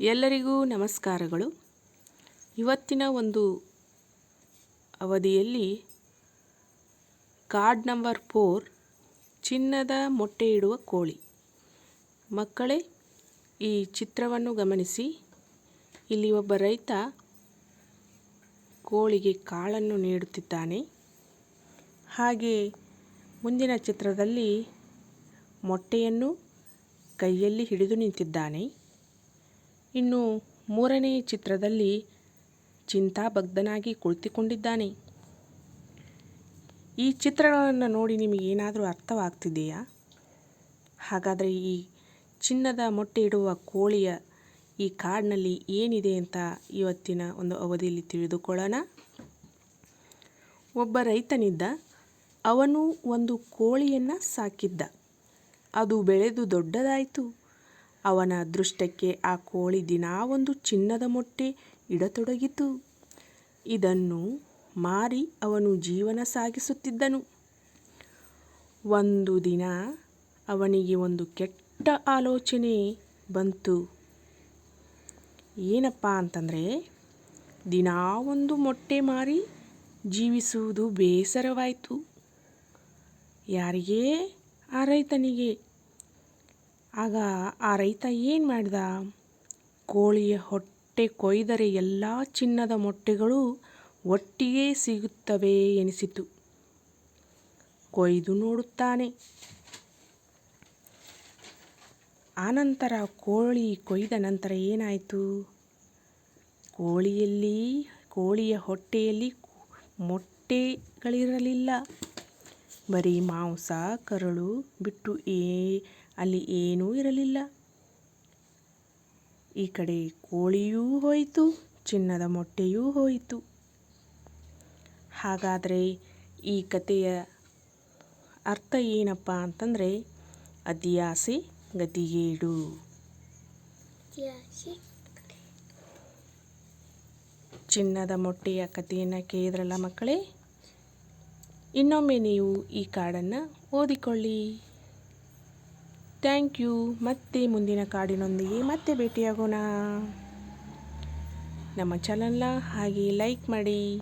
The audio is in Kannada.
ಎಲ್ಲರಿಗೂ ನಮಸ್ಕಾರಗಳು. ಇವತ್ತಿನ ಒಂದು ಅವಧಿಯಲ್ಲಿ ಕಾರ್ಡ್ ನಂಬರ್ ಫೋರ್, ಚಿನ್ನದ ಮೊಟ್ಟೆ ಇಡುವ ಕೋಳಿ. ಮಕ್ಕಳೇ, ಈ ಚಿತ್ರವನ್ನು ಗಮನಿಸಿ. ಇಲ್ಲಿ ಒಬ್ಬ ರೈತ ಕೋಳಿಗೆ ಕಾಳನ್ನು ನೀಡುತ್ತಿದ್ದಾನೆ. ಹಾಗೆ ಮುಂದಿನ ಚಿತ್ರದಲ್ಲಿ ಮೊಟ್ಟೆಯನ್ನು ಕೈಯಲ್ಲಿ ಹಿಡಿದು ನಿಂತಿದ್ದಾನೆ. ಇನ್ನು ಮೂರನೇ ಚಿತ್ರದಲ್ಲಿ ಚಿಂತಾಭಗ್ಧನಾಗಿ ಕುಳಿತುಕೊಂಡಿದ್ದಾನೆ. ಈ ಚಿತ್ರಗಳನ್ನು ನೋಡಿ ನಿಮಗೆ ಏನಾದರೂ ಅರ್ಥವಾಗ್ತಿದೆಯಾ? ಹಾಗಾದರೆ ಈ ಚಿನ್ನದ ಮೊಟ್ಟೆ ಇಡುವ ಕೋಳಿಯ ಈ ಕಾಡಿನಲ್ಲಿ ಏನಿದೆ ಅಂತ ಇವತ್ತಿನ ಒಂದು ಅವಧಿಯಲ್ಲಿ ತಿಳಿದುಕೊಳ್ಳೋಣ. ಒಬ್ಬ ರೈತನಿದ್ದ. ಅವನು ಒಂದು ಕೋಳಿಯನ್ನು ಸಾಕಿದ್ದ. ಅದು ಬೆಳೆದು ದೊಡ್ಡದಾಯಿತು. ಅವನ ಅದೃಷ್ಟಕ್ಕೆ ಆ ಕೋಳಿ ದಿನಾ ಒಂದು ಚಿನ್ನದ ಮೊಟ್ಟೆ ಇಡತೊಡಗಿತು. ಇದನ್ನು ಮಾರಿ ಅವನು ಜೀವನ ಸಾಗಿಸುತ್ತಿದ್ದನು. ಒಂದು ದಿನ ಅವನಿಗೆ ಒಂದು ಕೆಟ್ಟ ಆಲೋಚನೆ ಬಂತು. ಏನಪ್ಪ ಅಂತಂದರೆ, ದಿನಾ ಒಂದು ಮೊಟ್ಟೆ ಮಾರಿ ಜೀವಿಸುವುದು ಬೇಸರವಾಯಿತು. ಯಾರಿಗೇ? ಆ ರೈತನಿಗೆ. ಆಗ ಆ ರೈತ ಏನು ಮಾಡಿದ? ಕೋಳಿಯ ಹೊಟ್ಟೆ ಕೊಯ್ದರೆ ಎಲ್ಲ ಚಿನ್ನದ ಮೊಟ್ಟೆಗಳು ಒಟ್ಟಿಗೆ ಸಿಗುತ್ತವೆ ಎನಿಸಿತು. ಕೊಯ್ದು ನೋಡುತ್ತಾನೆ. ಆನಂತರ ಕೋಳಿ ಕೊಯ್ದ ನಂತರ ಏನಾಯಿತು? ಕೋಳಿಯಲ್ಲಿ, ಕೋಳಿಯ ಹೊಟ್ಟೆಯಲ್ಲಿ ಮೊಟ್ಟೆಗಳಿರಲಿಲ್ಲ. ಬರೀ ಮಾಂಸ, ಕರಳು, ಬಿಟ್ಟು ಏ ಅಲ್ಲಿ ಏನೂ ಇರಲಿಲ್ಲ. ಈ ಕಡೆ ಕೋಳಿಯೂ ಹೋಯಿತು ಚಿನ್ನದ ಮೊಟ್ಟೆಯೂ ಹೋಯಿತು. ಹಾಗಾದರೆ ಈ ಕಥೆಯ ಅರ್ಥ ಏನಪ್ಪ ಅಂತಂದರೆ ಅದಿಯಾಸೆ ಗತಿಗೇಡು. ಚಿನ್ನದ ಮೊಟ್ಟೆಯ ಕಥೆಯನ್ನು ಕೇಳಿದ್ರಲ್ಲ ಮಕ್ಕಳೇ? ಇನ್ನೊಮ್ಮೆ ನೀವು ಈ ಕಾಡನ್ನು ಓದಿಕೊಳ್ಳಿ. Thank you. ಮತ್ತೆ ಮುಂದಿನ ಕಾಡಿನೊಂದಿಗೆ ಮತ್ತೆ ಭೇಟಿಯಾಗೋಣ. ನಮ್ಮ ಚಾನಲ್ನ ಹಾಗೆ ಲೈಕ್ ಮಾಡಿ.